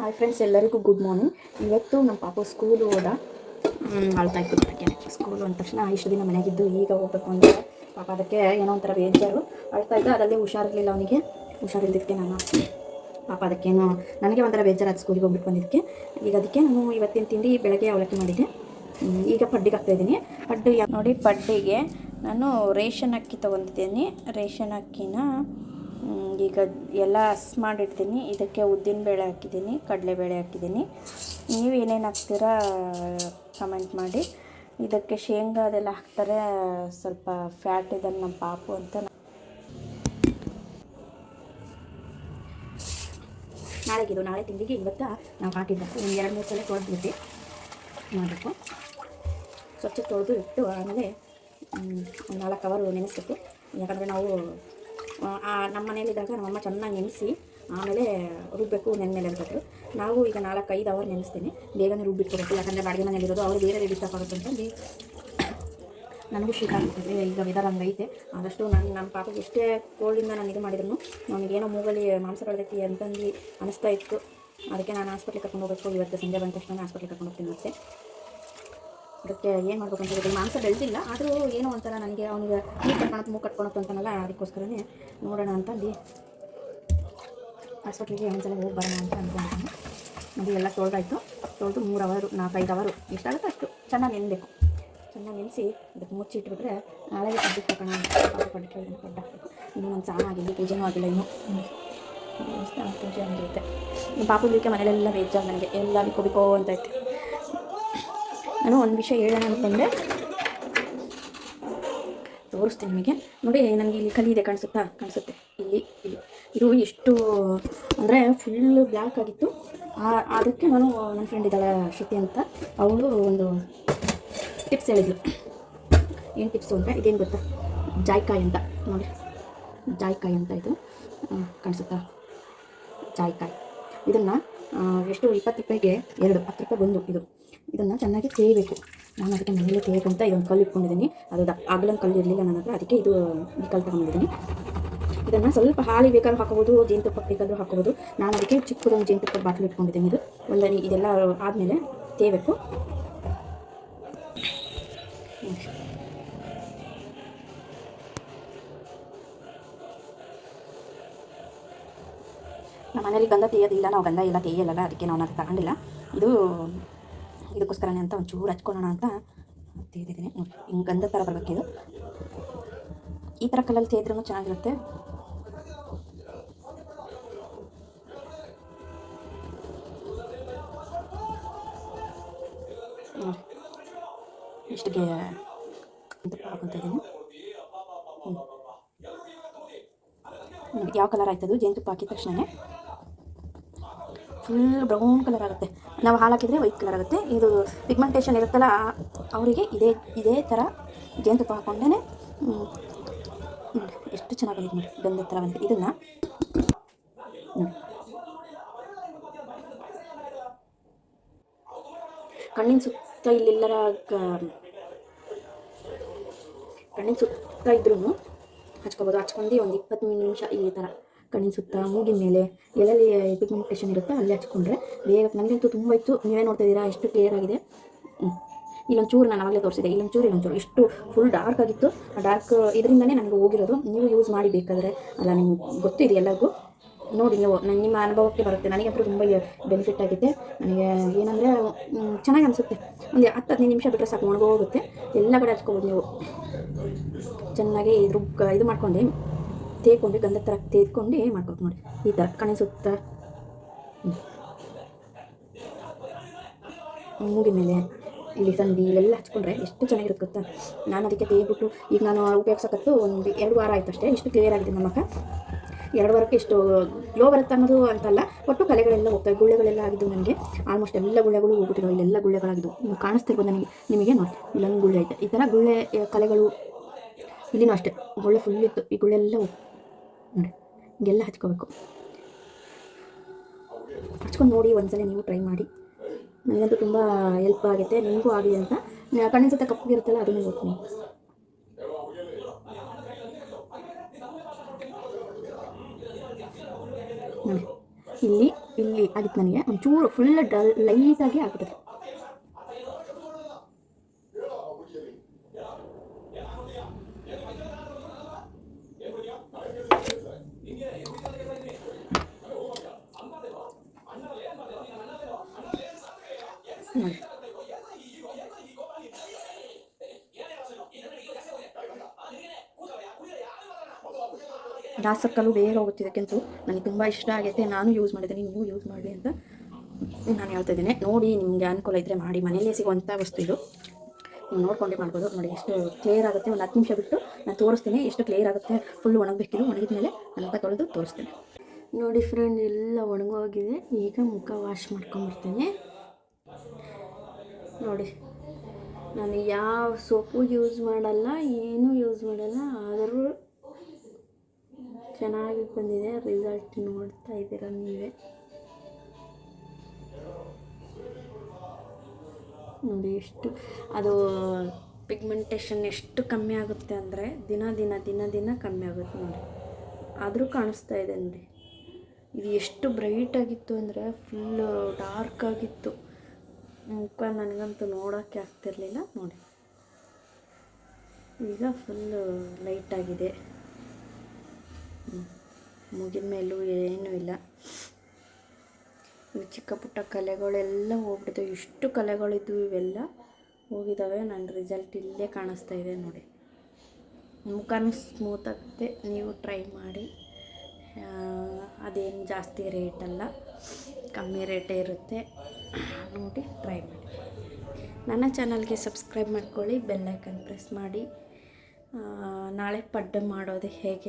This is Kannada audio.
ಹಾಯ್ ಫ್ರೆಂಡ್ಸ್ ಎಲ್ಲರಿಗೂ ಗುಡ್ ಮಾರ್ನಿಂಗ್ ಇವತ್ತು ನಮ್ಮ ಪಾಪ ಸ್ಕೂಲ್ ಹೋದ. ಅಳ್ತಾ ಇತ್ತು ಸ್ಕೂಲ್ ಸ್ಕೂಲು ಅಂದ ತಕ್ಷಣ ಇಷ್ಟು ದಿನ ಮನೆಗಿದ್ದು ಈಗ ಹೋಗ್ಬೇಕು ಅಂತ. ಪಾಪ ಅದಕ್ಕೆ ಏನೋ ಒಂಥರ ಬೇಜಾರು. ಅಳ್ತಾ ಇದ್ದ, ಅದರಲ್ಲಿ ಹುಷಾರಿರಲಿಲ್ಲ ಅವನಿಗೆ. ಹುಷಾರಿಲ್ಲದಕ್ಕೆ ನಾನು. ಪಾಪ ಅದಕ್ಕೇನು, ನನಗೆ ಒಂಥರ ಬೇಜಾರಾದ ಸ್ಕೂಲಿಗೆ ಹೋಗ್ಬಿಟ್ಟು ಬಂದಿದ್ದಕ್ಕೆ. ಈಗ ಅದಕ್ಕೆ ನಾನು ಇವತ್ತಿನ ತಿಂಡಿ ಬೆಳಗ್ಗೆ ಅವಲಕ್ಕಿ ಮಾಡಿದ್ದೆ. ಈಗ ಪಡ್ಡಿಗೆ ಹಾಕ್ತಾಯಿದ್ದೀನಿ ಪಡ್ಡು ನೋಡಿ ಪಡ್ಡಿಗೆ ನಾನು ರೇಷನ್ ಅಕ್ಕಿ ತೊಗೊಂಡಿದ್ದೀನಿ. ರೇಷನ್ ಅಕ್ಕಿನ ಈಗ ಎಲ್ಲ ಹಸ್ ಮಾಡಿಡ್ತೀನಿ. ಇದಕ್ಕೆ ಉದ್ದಿನಬೇಳೆ ಹಾಕಿದ್ದೀನಿ ಕಡಲೆಬೇಳೆ ಹಾಕಿದ್ದೀನಿ. ನೀವು ಏನೇನು ಹಾಕ್ತೀರಾ ಕಮೆಂಟ್ ಮಾಡಿ. ಇದಕ್ಕೆ ಶೇಂಗಾ ಅದೆಲ್ಲ ಹಾಕ್ತಾರೆ. ಸ್ವಲ್ಪ ಫ್ಯಾಟ್ ಇದೆ ನಮ್ಮ ಪಾಪು ಅಂತ ನಾಳೆಗಿದು ನಾಳೆ ತಿಂಡಿಗೆ ಇವತ್ತು ನಾವು ಹಾಕಿದ್ದಕ್ಕೆ ಒಂದು ಎರಡು ಮೂರು ಸಲ ತೊಳೆದ್ಬಿಟ್ಟು ಮಾಡಬೇಕು. ಸ್ವಚ್ಛ ತೊಳೆದು ಇಟ್ಟು ಆಮೇಲೆ ನಾಲ್ಕು ಅವರು ನೆನೆಸ್ಬೇಕು. ಯಾಕಂದರೆ ನಾವು ನಮ್ಮ ಮನೇಲಿದ್ದಾಗ ನಮ್ಮಮ್ಮ ಚೆನ್ನಾಗಿ ನೆನೆಸಿ ಆಮೇಲೆ ರುಬ್ಬಬೇಕು ನೆನ್ಮೇಲೆ ಅಂತಂದರು. ನಾವು ಈಗ ನಾಲ್ಕು ಐದು ಅವರ್ ನೆನೆಸ್ತೀನಿ. ಬೇಗನೆ ರುಬ್ಬಿಟ್ಕೊಬೇಕು. ಯಾಕಂದರೆ ಬಾಡಿಗೆ ಮನೇಲಿರೋದು ಅವರು ಬೇರೆ ಡಿಸ್ಟರ್ಬ್ ಆಗುತ್ತೆ ಅಂತಂದು ನನಗೂ ಶೀತ ಆಗ್ತದೆ. ಈಗ ವಿಧಾನ ನಂಗೆ ಐತೆ. ಆದಷ್ಟು ನಾನು ನನ್ನ ಪಾಪಗೆ ಎಷ್ಟೇ ಕೋಲ್ಡಿಂದ ನಾನು ಇದು ಮಾಡಿದ್ರು, ನನಗೇನೋ ಮೂಗಲ್ಲಿ ಮಾಂಸ ಕಳೆದೈತಿ ಅಂತಂದು ಅನಿಸ್ತಾ ಇತ್ತು. ಅದಕ್ಕೆ ನಾನು ಹಾಸ್ಪಿಟ್ಲಿಗೆ ಕರ್ಕೊಂಡು ಹೋಗಬೇಕು. ಇವತ್ತು ಸಂಜೆ ಬಂದ ತಕ್ಷಣ ಹಾಸ್ಪಿಟ್ಲಿಗೆ ಕರ್ಕೊಂಡು ಹೋಗ್ತೀನಿ ಮತ್ತೆ. ಅದಕ್ಕೆ ಏನು ಮಾಡ್ಬೇಕು ಅಂತ ಮಾಂಸ ಬೆಳೆದಿಲ್ಲ, ಆದರೂ ಏನೋ ಒಂಥರ ನನಗೆ ಅವನಿಗೆ ಈ ಕಟ್ಕೊಳಕ್ಕೆ ಮೂಗು ಕಟ್ಕೊಳಕ್ಕೆ ಅಂತನಲ್ಲ, ಅದಕ್ಕೋಸ್ಕರನೇ ನೋಡೋಣ ಅಂತಂದು ಹಾಸ್ಪಿಟ್ಲಿಗೆ ಒಂದ್ಸಲ ಹೋಗಿ ಬರೋಣ ಅಂತ ಅಂದ್ಕೊಂಡಿದ್ದೀನಿ ಅದು ಎಲ್ಲ ತೊಳೆದಾಯ್ತು. ತೊಳೆದು ಮೂರು ಅವರು, ನಾಲ್ಕೈದು ಅವರು ಎಷ್ಟಾಗುತ್ತೆ ಅಷ್ಟು. ಚೆನ್ನಾಗಿ ನೆನಬೇಕು. ಚೆನ್ನಾಗಿ ನೆನೆಸಿ ಅದಕ್ಕೆ ಮುಚ್ಚಿಟ್ಬಿಟ್ರೆ ನಾಳೆಗೆ ಅದಕ್ಕೆ ಹಾಕೋಣ ಅಂತ ಪಾಪ ಪಡ್ಡಿ ಹಾಕಬೇಕು. ಇನ್ನೂ ಒಂದು ಸ್ನಾನ ಆಗಿಲ್ಲ, ಪೂಜೆನೂ ಆಗಿಲ್ಲ ಇನ್ನೂ. ಸ್ನಾನ ಪೂಜೆ ಆಗಿರುತ್ತೆ ನಮ್ಮ ಮನೆಯಲ್ಲೆಲ್ಲ ಮನೇಲೆಲ್ಲ ಬೇಜಾರು ನನಗೆ. ಎಲ್ಲ ಬಿಕೋ ಬಿಕೋ ಅಂತ ಐತೆ ನಾನು ಒಂದು ವಿಷಯ ಹೇಳೋಣ ಅಂತಂದರೆ ತೋರಿಸ್ತೀನಿ ನಿಮಗೆ. ನೋಡಿ, ನನಗೆ ಇಲ್ಲಿ ಕಲಿ ಇದೆ, ಕಾಣಿಸುತ್ತಾ? ಕಾಣಿಸುತ್ತೆ. ಇಲ್ಲಿ ಇಲ್ಲಿ. ಇದು ಎಷ್ಟು, ಅಂದರೆ ಫುಲ್ ಬ್ಲ್ಯಾಕ್ ಆಗಿತ್ತು. ಅದಕ್ಕೆ ನಾನು ನನ್ನ ಫ್ರೆಂಡ್ ಇದ್ದಾಳೆ, ಶ್ರುತಿ ಅಂತ. ಅವಳು ಒಂದು ಟಿಪ್ಸ್ ಹೇಳಿದ್ಲು. ಏನು ಟಿಪ್ಸು ಅಂದರೆ, ಇದೇನು ಗೊತ್ತಾ? ಜಾಯ್ಕಾಯಿ ಅಂತ. ನೋಡಿ. ಜಾಯ್ಕಾಯಿ ಅಂತ ಇದು. ಕಾಣಿಸುತ್ತಾ? ಜಾಯ್ಕಾಯಿ. ಇದನ್ನು ಎಷ್ಟು, ಇಪ್ಪತ್ತು ರೂಪಾಯಿಗೆ, ಎರಡು, ಹತ್ತು ರೂಪಾಯಿ ಬಂದು ಇದು. ಇದನ್ನು ಚೆನ್ನಾಗಿ ತೇಯಬೇಕು. ನಾನು ಅದಕ್ಕೆ ಮನೇಲಿ ತೇಯಕ್ಕಂತ ಇದೊಂದು ಕಲ್ಲು ಇಟ್ಕೊಂಡಿದ್ದೀನಿ ಅದು ಆಗಲೊಂದು ಕಲ್ಲು ಇರಲಿಲ್ಲ ನನ್ನ ಹತ್ರ. ಅದಕ್ಕೆ ಇದು ಈ ಕಲ್ಲು ತಗೊಂಡಿದ್ದೀನಿ ಇದನ್ನು ಸ್ವಲ್ಪ ಹಾಲಿ ಬೇಕಾದ್ರೂ ಹಾಕೋಬೋದು ಜೇನುತುಪ್ಪ ಬೇಕಾದರೂ ಹಾಕೋಬೋದು. ನಾನು ಅದಕ್ಕೆ ಚಿಕ್ಕದೊಂದು ಜೇನುತುಪ್ಪ ಬಾಟ್ಲು ಇಟ್ಕೊಂಡಿದ್ದೀನಿ ಇದು. ಒಂದು ಇದೆಲ್ಲ ಆದಮೇಲೆ ತೇಯಬೇಕು. ನಮ್ಮ ಮನೇಲಿ ಗಂಧ ತೇಯೋದಿಲ್ಲ. ನಾವು ಗಂಧ ಎಲ್ಲ ತೇಯಲ್ಲ. ಅದಕ್ಕೆ ನಾವು ಅದು ತಗೊಂಡಿಲ್ಲ. ಇದು ಇದಕ್ಕೋಸ್ಕರನೇ ಅಂತ ಒಂಚೂರು ಹಚ್ಕೊಳ್ಳೋಣ ಅಂತ ತೆಗೆದಿದ್ದೀನಿ. ಹಿಂಗೆ ಗಂಧ ಥರ ಬರಬೇಕಿದು ಈ ಥರ ಕಲ್ಲಲ್ಲಿ ತೆಗೆದ್ರೂ ಚೆನ್ನಾಗಿರುತ್ತೆ. ಇಷ್ಟಿಗೆ ಯಾವ ಕಲರ್ ಆಯ್ತದು? ಜೇನುತುಪ್ಪ ಹಾಕಿದ ತಕ್ಷಣ ಫುಲ್ ಬ್ರೌನ್ ಕಲರ್ ಆಗುತ್ತೆ. ನಾವು ಹಾಲು ವೈಟ್ ಕಲರ್ ಆಗುತ್ತೆ. ಇದು ಪಿಗ್ಮೆಂಟೇಷನ್ ಇರುತ್ತಲ್ಲ, ಅವರಿಗೆ ಇದೇ ಇದೇ ಥರ ಜೇನುತುಪ್ಪ ಹಾಕೊಂಡೇ ನೋಡಿ ಎಷ್ಟು ಚೆನ್ನಾಗಿ ಬಂದಿದೆ ನೋಡಿ, ಗಂಧದ ಥರ ಬಂದಿದೆ. ಇದನ್ನು ಕಣ್ಣಿನ ಸುತ್ತ ಇಲ್ಲೆಲ್ಲರ ಕಣ್ಣಿನ ಸುತ್ತ ಇದ್ರೂ ಹಚ್ಕೊಬೋದು. ಹಚ್ಕೊಂಡು ಒಂದು ಇಪ್ಪತ್ತು ನಿಮಿಷ ಈ ಥರ ಕಣ್ಣಿನ ಸುತ್ತ ಮೂಗಿನ ಮೇಲೆ ಎಲ್ಲೆಲ್ಲಿ ಪಿಗ್ಮೆಂಟೇಷನ್ ಇರುತ್ತೆ ಅಲ್ಲಿ ಹಚ್ಕೊಂಡ್ರೆ ಬೇಗ, ನನಗಂತೂ ತುಂಬ ಇತ್ತು. ನೀವೇ ನೋಡ್ತಾ ಇದ್ದೀರಾ, ಎಷ್ಟು ಕ್ಲಿಯರ್ ಆಗಿದೆ. ಇಲ್ಲೊಂದು ಚೂರು ನಾನು ಆಗಲೇ ತೋರಿಸಿದೆ ಇಲ್ಲೊಂಚೂರು ಇಲ್ಲೊಂಚೂರು. ಇಷ್ಟು ಫುಲ್ ಡಾರ್ಕ್ ಆಗಿತ್ತು. ಆ ಡಾರ್ಕ್ ಇದರಿಂದನೇ ನನಗೆ ಹೋಗಿರೋದು. ನೀವು ಯೂಸ್ ಮಾಡಿ ಬೇಕಾದರೆ. ಅಲ್ಲ, ನಿಮ್ಗೆ ಗೊತ್ತಿದೆ ಎಲ್ಲರಿಗೂ. ನೋಡಿ ನೀವು ನನ್ನ ನಿಮ್ಮ ಅನುಭವಕ್ಕೆ ಬರುತ್ತೆ. ನನಗಂತೂ ತುಂಬ ಬೆನಿಫಿಟ್ ಆಗಿದೆ. ನನಗೆ ಏನಂದರೆ ಚೆನ್ನಾಗಿ ಅನಿಸುತ್ತೆ. ಒಂದು ಹತ್ತು, ಹದಿನೈದು ನಿಮಿಷ ಬಿಟ್ಟರೆ ಸಾಕು, ಒಣಗೋಗುತ್ತೆ. ಎಲ್ಲ ಕಡೆ ಹಚ್ಕೋಬೋದು ನೀವು. ಚೆನ್ನಾಗಿ ಇದ್ರ ಇದು ಮಾಡ್ಕೊಂಡು. ತೇಕೊಂಡು ಗಂಧ ಥರ ತೇದ್ಕೊಂಡು ಮಾಡ್ಬೇಕು ನೋಡಿ? ಈ ಥರ ಕಣೆ ಸುತ್ತ. ಮೂಗಿನ ಮೇಲೆ ಇಲ್ಲಿ ಸಂಧಿ ಇಲ್ಲೆಲ್ಲ ಹಚ್ಕೊಂಡ್ರೆ ಎಷ್ಟು ಚೆನ್ನಾಗಿರುತ್ತೆ ಗೊತ್ತಾ? ನಾನು ಅದಕ್ಕೆ ತೇಗ್ಬಿಟ್ಟು ಈಗ ನಾನು ಉಪಯೋಗಿಸೋಕತ್ತು ಒಂದು ಎರಡು ವಾರ ಆಯ್ತು ಅಷ್ಟೇ, ಇಷ್ಟು ಕ್ಲಿಯರ್ ಆಗಿದೆ ನಮ್ಮ ಎರಡು ವಾರಕ್ಕೆ ಇಷ್ಟು ಗ್ಲೋ ಬರುತ್ತೆ ಅನ್ನೋದು ಅಂತಲ್ಲ ಒಟ್ಟು ಕಲೆಗಳೆಲ್ಲ ಹೋಗ್ತವೆ, ಗುಳ್ಳೆಗಳೆಲ್ಲ ಆಗಿದ್ದು ನನಗೆ. ಆಲ್ಮೋಸ್ಟ್ ಎಲ್ಲ ಗುಳ್ಳೆಗಳು ಹೋಗ್ಬಿಟ್ಟಿರೋ ಇಲ್ಲೆಲ್ಲ ಗುಳ್ಳೆಗಳಾಗಿದ್ದು ನೀವು ಕಾಣಿಸ್ತಿರ್ಬೋದು ನನಗೆ, ನಿಮಗೆ ನೋಡಿ, ಇಲ್ಲೊಂದು ಗುಳ್ಳೆ ಐತೆ. ಈ ಥರ ಗುಳ್ಳೆ, ಕಲೆಗಳು ಇಲ್ಲಿನೂ ಅಷ್ಟೇ ಗುಳ್ಳೆ ಫುಲ್ ಇತ್ತು. ಈ ಗುಳ್ಳೆ ಎಲ್ಲ ಹೋಗ್- ನೋಡಿ ಹಿಂಗೆಲ್ಲ ಹಚ್ಕೋಬೇಕು ಹಚ್ಕೊಂಡು ನೋಡಿ ಒಂದ್ಸಲ ನೀವು ಟ್ರೈ ಮಾಡಿ. ನನಗಂತೂ ತುಂಬ ಹೆಲ್ಪ್ ಆಗುತ್ತೆ, ನಿಮಗೂ ಆಗಲಿ ಅಂತ. ಕಣ್ಣಿನ ಸುತ್ತ ಕಪ್ಪಗಿರುತ್ತಲ್ಲ ಅದನ್ನು ಹೋಗ್ತೀನಿ ನೋಡಿ. ಇಲ್ಲಿ ಇಲ್ಲಿ ಆಗಿತ್ತು ನನಗೆ. ಒಂಚೂರು ಫುಲ್ ಡಲ್ ಲೈಟಾಗಿ ಆಗ್ಬಿಟ್ಟಿದೆ. ಡಾರ್ಕ್ ಸರ್ಕಲ್ಲು ಬೇಗ ಹೋಗುತ್ತೆ ಇದಕ್ಕಂತೂ ನನಗೆ ತುಂಬ ಇಷ್ಟ ಆಗೈತೆ. ನಾನು ಯೂಸ್ ಮಾಡಿದ್ದೀನಿ. ನೀವು ಯೂಸ್ ಮಾಡಿ ಅಂತ ನಾನು ಹೇಳ್ತಾ ಇದ್ದೀನಿ. ನೋಡಿ, ನಿಮಗೆ ಅನುಕೂಲ ಇದ್ದರೆ ಮಾಡಿ. ಮನೆಯಲ್ಲೇ ಸಿಗುವಂಥ ವಸ್ತು ಇದು. ನೀವು ನೋಡ್ಕೊಂಡೆ ಮಾಡ್ಬೋದು. ನೋಡಿ, ಎಷ್ಟು ಕ್ಲಿಯರ್ ಆಗುತ್ತೆ. ಒಂದು ಹತ್ತು ನಿಮಿಷ ಬಿಟ್ಟು ನಾನು ತೋರಿಸ್ತೀನಿ. ಎಷ್ಟು ಕ್ಲಿಯರ್ ಆಗುತ್ತೆ. ಫುಲ್ ಒಣಗಬೇಕಿಲ್ಲ ಒಣಗಿದ ಮೇಲೆ ಮುಖ ತೊಳೆದು ತೋರಿಸ್ತೀನಿ. ನೋಡಿ ಫ್ರೆಂಡ್ ಎಲ್ಲ ಒಣಗೋಗಿದೆ. ಈಗ ಮುಖ ವಾಶ್ ಮಾಡ್ಕೊಂಬರ್ತೀನಿ ನೋಡಿ, ನಾನು ಯಾವ ಸೋಪು ಯೂಸ್ ಮಾಡಲ್ಲ, ಏನೂ ಯೂಸ್ ಮಾಡಲ್ಲ. ಆದರೂ ಚೆನ್ನಾಗಿ ಬಂದಿದೆ. ರಿಸಲ್ಟ್ ನೋಡ್ತಾ ಇದ್ದೀರ ನೀವೇ? ನೋಡಿ ಎಷ್ಟು, ಅದು ಪಿಗ್ಮೆಂಟೇಷನ್ ಎಷ್ಟು ಕಮ್ಮಿ ಆಗುತ್ತೆ ಅಂದರೆ ದಿನ ದಿನ ದಿನ ದಿನ ಕಮ್ಮಿ ಆಗುತ್ತೆ ನೋಡಿ. ಆದರೂ ಕಾಣಿಸ್ತಾ ಇದೆ ನೋಡಿ. ಇದು ಎಷ್ಟು ಬ್ರೈಟ್ ಆಗಿತ್ತು ಅಂದರೆ ಫುಲ್ಲು ಡಾರ್ಕ್ ಆಗಿತ್ತು. ಮುಖ ನನಗಂತೂ ನೋಡೋಕ್ಕೆ ಆಗ್ತಿರ್ಲಿಲ್ಲ ನೋಡಿ. ಈಗ ಫುಲ್ಲು ಲೈಟಾಗಿದೆ ಮುಗಿದ ಮೇಲೂ ಏನೂ ಇಲ್ಲ. ಇವು ಚಿಕ್ಕ ಪುಟ್ಟ ಕಲೆಗಳೆಲ್ಲ ಹೋಗ್ಬಿಟ್ಟಿದೆ ಇಷ್ಟು ಕಲೆಗಳಿದ್ವು ಇವೆಲ್ಲ ಹೋಗಿದ್ದಾವೆ. ನನ್ನ ರಿಸಲ್ಟ್ ಇಲ್ಲೇ ಕಾಣಿಸ್ತಾ ಇದೆ ನೋಡಿ. ಮುಖನೂ ಸ್ಮೂತ್ ಆಗುತ್ತೆ. ನೀವು ಟ್ರೈ ಮಾಡಿ. ಅದೇನು ಜಾಸ್ತಿ ರೇಟ್ ಅಲ್ಲ, ಕಮ್ಮಿ ರೇಟೇ ಇರುತ್ತೆ. ನೋಡಿ ಟ್ರೈ ಮಾಡಿ. ನನ್ನ ಚಾನಲ್ಗೆ ಸಬ್ಸ್ಕ್ರೈಬ್ ಮಾಡ್ಕೊಳ್ಳಿ ಬೆಲ್ಲೈಕನ್ ಪ್ರೆಸ್ ಮಾಡಿ. ನಾಳೆ ಪಡ್ಡು ಮಾಡೋದು ಹೇಗೆ?